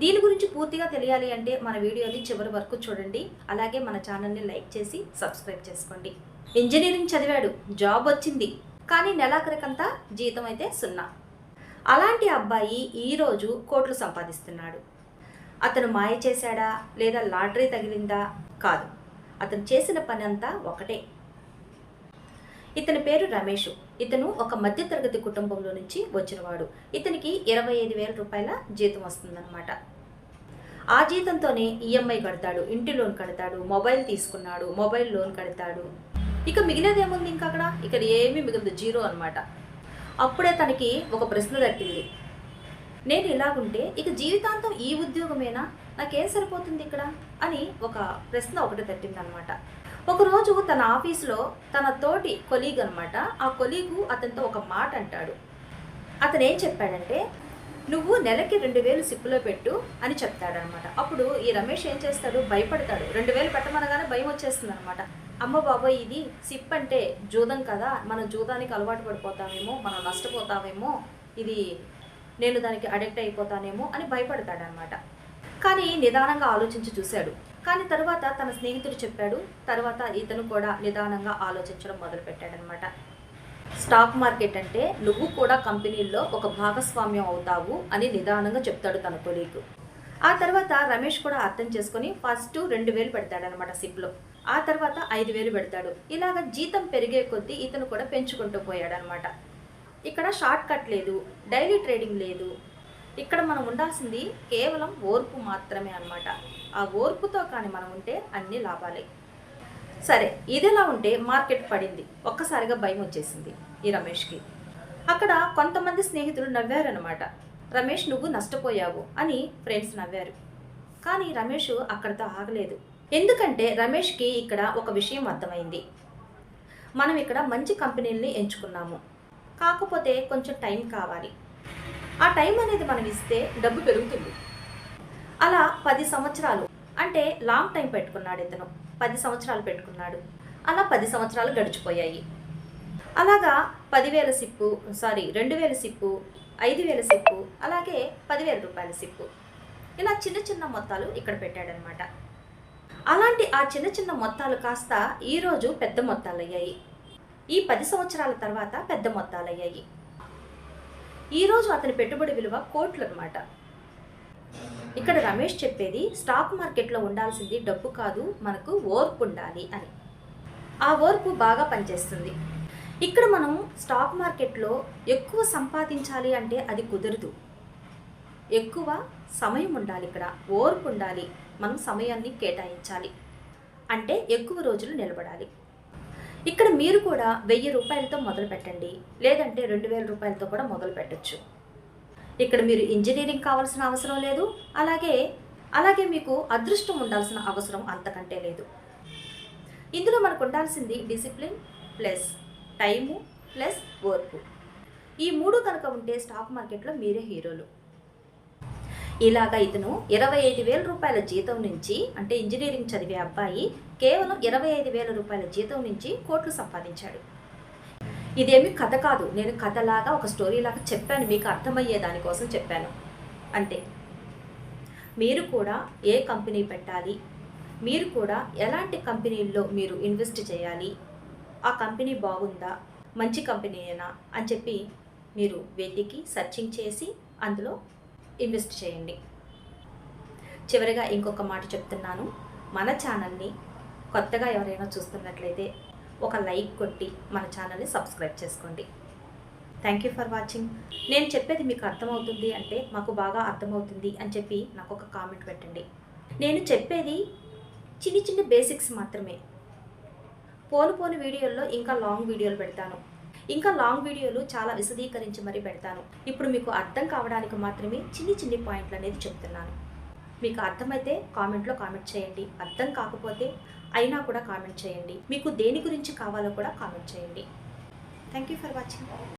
దీని గురించి పూర్తిగా తెలియాలి అంటే మన వీడియోని చివరి వరకు చూడండి. అలాగే మన ఛానల్ని లైక్ చేసి సబ్స్క్రైబ్ చేసుకోండి. ఇంజనీరింగ్ చదివాడు జాబ్ వచ్చింది. కానీ నెలాఖరికంతా జీతం అయితే సున్నా. అలాంటి అబ్బాయి ఈరోజు కోట్లు సంపాదిస్తున్నాడు. అతను మాయ చేశాడా లేదా లాటరీ తగిలిందా? కాదు. అతను చేసిన పని అంతా ఒకటే. ఇతని పేరు రమేష్. ఇతను ఒక మధ్యతరగతి కుటుంబంలో నుంచి వచ్చినవాడు. ఇతనికి ఇరవై ఐదు వేల రూపాయల జీతం వస్తుందన్నమాట. ఆ జీతంతోనే ఈఎంఐ కడతాడు ఇంటి లోన్ కడతాడు మొబైల్ తీసుకున్నాడు మొబైల్ లోన్ కడతాడు. ఇక మిగిలినది ఏముంది ఇంకా అక్కడ? ఇక్కడ ఏమీ మిగలదు జీరో అనమాట అప్పుడే తనకి ఒక ప్రశ్న తట్టింది. నేను ఇలాగుంటే ఇక జీవితాంతం ఈ ఉద్యోగమేనా? నాకేం సరిపోతుంది ఇక్కడ? అని ఒక ప్రశ్న ఒకటి తట్టిందనమాట ఒకరోజు తన ఆఫీస్లో తన తోటి కొలీగ్ అనమాట ఆ కొలీగు అతనితో ఒక మాట అంటాడు. అతను ఏం చెప్పాడంటే నువ్వు నెలకి రెండు వేలు సిప్పులో పెట్టు అని చెప్తాడనమాట అప్పుడు ఈ రమేష్ ఏం చేస్తాడు? భయపడతాడు. రెండు వేలు పెట్టమనగానే భయం వచ్చేస్తుంది అనమాట అమ్మ బాబాయ్ ఇది సిప్ అంటే జూదం కదా. మనం జూదానికి అలవాటు పడిపోతామేమో మనం నష్టపోతామేమో ఇది నేను దానికి అడిక్ట్ అయిపోతానేమో అని భయపడతాడనమాట కానీ నిదానంగా ఆలోచించి చూశాడు. కానీ తర్వాత తన స్నేహితుడు చెప్పాడు తర్వాత ఇతను కూడా నిదానంగా ఆలోచించడం మొదలుపెట్టాడనమాట స్టాక్ మార్కెట్ అంటే నువ్వు కూడా కంపెనీల్లో ఒక భాగస్వామ్యం అవుతావు అని నిదానంగా చెప్తాడు తన కొలీగు. ఆ తర్వాత రమేష్ కూడా అర్థం చేసుకొని ఫస్ట్ రెండు వేలు పెడతాడనమాట సిప్లో. ఆ తర్వాత ఐదు వేలు పెడతాడు. ఇలాగ జీతం పెరిగే కొద్దీ ఇతను కూడా పెంచుకుంటూ పోయాడనమాట ఇక్కడ షార్ట్ కట్ లేదు డైలీ ట్రేడింగ్ లేదు ఇక్కడ మనం ఉండాల్సింది కేవలం ఓర్పు మాత్రమే అన్నమాట. ఆ ఓర్పుతో కానీ మనం ఉంటే అన్ని లాభాలే. సరే ఇదిలా ఉంటే మార్కెట్ పడింది? ఒక్కసారిగా భయం వచ్చేసింది ఈ రమేష్కి. అక్కడ కొంతమంది స్నేహితులు నవ్వారనమాట రమేష్ నువ్వు నష్టపోయావు అని ఫ్రెండ్స్ నవ్వారు. కానీ రమేష్ అక్కడితో ఆగలేదు. ఎందుకంటే రమేష్కి ఇక్కడ ఒక విషయం అర్థమైంది. మనం ఇక్కడ మంచి కంపెనీల్ని ఎంచుకున్నాము. కాకపోతే కొంచెం టైం కావాలి. ఆ టైం అనేది మనం ఇస్తే డబ్బు పెరుగుతుంది. అలా పది సంవత్సరాలు అంటే లాంగ్ టైం పెట్టుకున్నాడు ఇతను. పది సంవత్సరాలు పెట్టుకున్నాడు. అలా పది సంవత్సరాలు గడిచిపోయాయి. అలాగా పదివేల సిప్పు సారీ రెండు వేల సిప్పు ఐదు వేల సిప్పు అలాగే పదివేల రూపాయల సిప్పు. ఇలా చిన్న చిన్న మొత్తాలు ఇక్కడ పెట్టాడనమాట. అలాంటి ఆ చిన్న చిన్న మొత్తాలు కాస్త ఈరోజు పెద్ద మొత్తాలు అయ్యాయి ఈ పది సంవత్సరాల తర్వాత పెద్ద మొత్తాలు అయ్యాయి ఈరోజు అతని పెట్టుబడి విలువ కోట్లు అనమాట ఇక్కడ రమేష్ చెప్పేది స్టాక్ మార్కెట్లో ఉండాల్సింది డబ్బు కాదు మనకు ఓర్పు ఉండాలి అని. ఆ ఓర్పు బాగా పనిచేస్తుంది. ఇక్కడ మనం స్టాక్ మార్కెట్లో ఎక్కువ సంపాదించాలి అంటే అది కుదరదు. ఎక్కువ సమయం ఉండాలి ఇక్కడ ఓర్పు ఉండాలి మనం సమయాన్ని కేటాయించాలి. అంటే ఎక్కువ రోజులు నిలబడాలి. ఇక్కడ మీరు కూడా వెయ్యి రూపాయలతో మొదలు పెట్టండి. లేదంటే రెండు వేల రూపాయలతో కూడా మొదలు పెట్టచ్చు. ఇక్కడ మీరు ఇంజనీరింగ్ కావాల్సిన అవసరం లేదు. అలాగే అలాగే మీకు అదృష్టం ఉండాల్సిన అవసరం అంతకంటే లేదు. ఇందులో మనకు ఉండాల్సింది డిసిప్లిన్ ప్లస్ టైము ప్లస్ ఓర్పు ఈ మూడు కనుక ఉంటే స్టాక్ మార్కెట్లో మీరే హీరోలు. ఇలాగా ఇతను ఇరవై ఐదు వేల రూపాయల జీతం నుంచి అంటే ఇంజనీరింగ్ చదివే అబ్బాయి కేవలం ఇరవై ఐదు వేల రూపాయల జీతం నుంచి కోట్లు సంపాదించాడు. ఇదేమి కథ కాదు. నేను కథలాగా ఒక స్టోరీ లాగా చెప్పాను. మీకు అర్థమయ్యే దానికోసం చెప్పాను. అంతే. మీరు కూడా ఏ కంపెనీ పెట్టాలి? మీరు కూడా ఎలాంటి కంపెనీల్లో మీరు ఇన్వెస్ట్ చేయాలి? ఆ కంపెనీ బాగుందా? మంచి కంపెనీయేనా అని చెప్పి మీరు వెతికి సర్చింగ్ చేసి అందులో ఇన్వెస్ట్ చేయండి. చివరిగా ఇంకొక మాట చెప్తున్నాను. మన ఛానల్ని కొత్తగా ఎవరైనా చూస్తున్నట్లయితే ఒక లైక్ కొట్టి మన ఛానల్ని సబ్స్క్రైబ్ చేసుకోండి. థ్యాంక్ యూ ఫర్ వాచింగ్ నేను చెప్పేది మీకు అర్థమవుతుంది అంటే మాకు బాగా అర్థమవుతుంది అని చెప్పి నాకు ఒక కామెంట్ పెట్టండి. నేను చెప్పేది చిన్ని చిన్ని బేసిక్స్ మాత్రమే. పోను పోను వీడియోల్లో ఇంకా లాంగ్ వీడియోలు పెడతాను. ఇంకా లాంగ్ వీడియోలు చాలా విశదీకరించి మరీ పెడతాను. ఇప్పుడు మీకు అర్థం కావడానికి మాత్రమే చిన్ని చిన్ని పాయింట్లు అనేది చెప్తున్నాను. మీకు అర్థమైతే కామెంట్లో కామెంట్ చేయండి. అర్థం కాకపోతే అయినా కూడా కామెంట్ చేయండి. మీకు దేని గురించి కావాలో కూడా కామెంట్ చేయండి. Thank you for watching.